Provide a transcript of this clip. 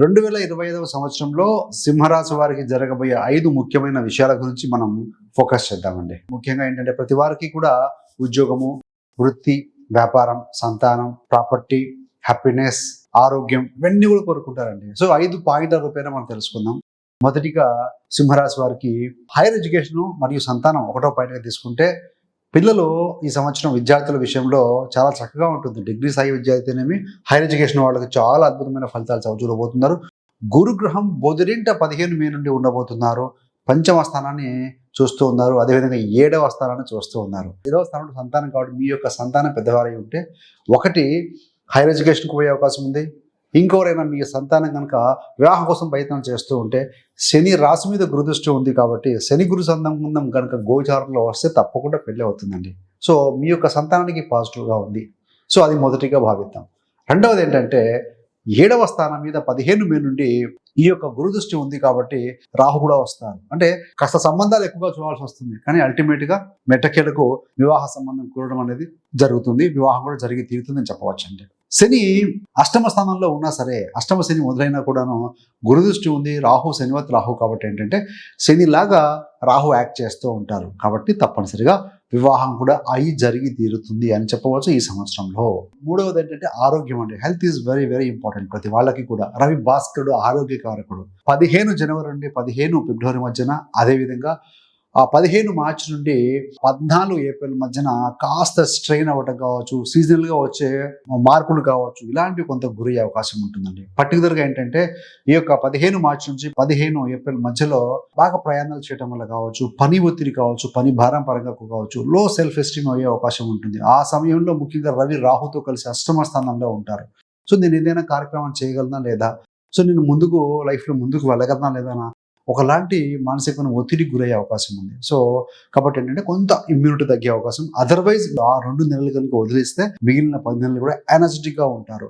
రెండు వేల ఇరవై ఐదవ సంవత్సరంలో సింహరాశి వారికి జరగబోయే ఐదు ముఖ్యమైన విషయాల గురించి మనం ఫోకస్ చేద్దామండి. ముఖ్యంగా ఏంటంటే ప్రతి వారికి కూడా ఉద్యోగము వృత్తి వ్యాపారం సంతానం ప్రాపర్టీ హ్యాపీనెస్ ఆరోగ్యం ఇవన్నీ కూడా కోరుకుంటారండి. సో ఐదు పాయింట్ల రూపేణ మనం తెలుసుకుందాం. మొదటిగా సింహరాశి వారికి హైయర్ ఎడ్యుకేషన్ మరియు సంతానం ఒకటో పాయింట్గా తీసుకుంటే పిల్లలు ఈ సంవత్సరం విద్యార్థుల విషయంలో చాలా చక్కగా ఉంటుంది. డిగ్రీ స్థాయి విద్య హైయర్ ఎడ్యుకేషన్ వాళ్ళకి చాలా అద్భుతమైన ఫలితాలు చవిచూడబోతున్నారు గురుగ్రహం బొదిరింట పదిహేను మే నుండి ఉండబోతున్నారు. పంచమ స్థానాన్ని చూస్తూ ఉన్నారు. అదేవిధంగా ఏడవ స్థానాన్ని చూస్తూ ఉన్నారు. ఏడవ స్థానంలో సంతానం కాబట్టి మీ యొక్క సంతానం పెద్దవారై ఉంటే ఒకటి హైయర్ ఎడ్యుకేషన్కి పోయే అవకాశం ఉంది. ఇంకెవరైనా మీ సంతానం కనుక వివాహం కోసం ప్రయత్నం చేస్తూ ఉంటే శని రాశి మీద గురుదృష్టి ఉంది కాబట్టి శని గురు సంబంధం కనుక గోచారంలో వస్తే తప్పకుండా పెళ్ళి అవుతుందండి. సో మీ యొక్క సంతానానికి పాజిటివ్గా ఉంది. సో అది మొదటిగా భావిద్దాం. రెండవది ఏంటంటే ఏడవ స్థానం మీద పదిహేను మే నుండి ఈ యొక్క గురుదృష్టి ఉంది కాబట్టి రాహు కూడా వస్తారు అంటే కాస్త సంబంధాలు ఎక్కువగా చూడాల్సి వస్తుంది. కానీ అల్టిమేట్గా మెట్టకేలకు వివాహ సంబంధం కూడడం అనేది జరుగుతుంది. వివాహం కూడా జరిగి తీరుతుందని చెప్పవచ్చు అండి శని అష్టమ స్థానంలో ఉన్నా సరే అష్టమ శని మొదలైనా కూడాను గురుదృష్టి ఉంది. రాహు శనివత్ రాహు కాబట్టి ఏంటంటే శనిలాగా రాహు యాక్ట్ చేస్తూ ఉంటారు. కాబట్టి తప్పనిసరిగా వివాహం కూడా అయి జరిగి తీరుతుంది అని చెప్పవచ్చు ఈ సంవత్సరంలో. మూడవది ఏంటంటే ఆరోగ్యం అండి. Health is very very important ప్రతి వాళ్ళకి కూడా. రవి భాస్కరుడు ఆరోగ్యకారకుడు. పదిహేను జనవరి నుండి పదిహేను ఫిబ్రవరి మధ్యన అదేవిధంగా ఆ పదిహేను మార్చి నుండి పద్నాలుగు ఏప్రిల్ మధ్యన కాస్త స్ట్రెయిన్ అవ్వటం కావచ్చు సీజనల్గా వచ్చే మార్పులు కావచ్చు ఇలాంటివి కొంత గురి అవకాశం ఉంటుందండి. పర్టికులర్గా ఏంటంటే ఈ యొక్క పదిహేను మార్చి నుంచి పదిహేను ఏప్రిల్ మధ్యలో బాగా ప్రయాణాలు చేయడం వల్ల కావచ్చు పని ఒత్తిడి కావచ్చు పని భారం పరంగా కావచ్చు లో సెల్ఫ్ ఎస్టీమ్ అయ్యే అవకాశం ఉంటుంది. ఆ సమయంలో ముఖ్యంగా రవి రాహుతో కలిసి అష్టమ స్థానంలో ఉంటారు. సో నేను ఏదైనా కార్యక్రమం చేయగలనా లేదా? సో నేను ముందుకు లైఫ్లో ముందుకు వెళ్ళగలనా లేదా? ఒకలాంటి మానసికమైన ఒత్తిడికి గురయ్యే అవకాశం ఉంది. సో కాబట్టి ఏంటంటే కొంత ఇమ్యూనిటీ తగ్గే అవకాశం. అదర్వైజ్ ఆ రెండు నెలలు కనుక వదిలేస్తే మిగిలిన పది నెలలు కూడా ఎనర్జెటిక్గా ఉంటారు.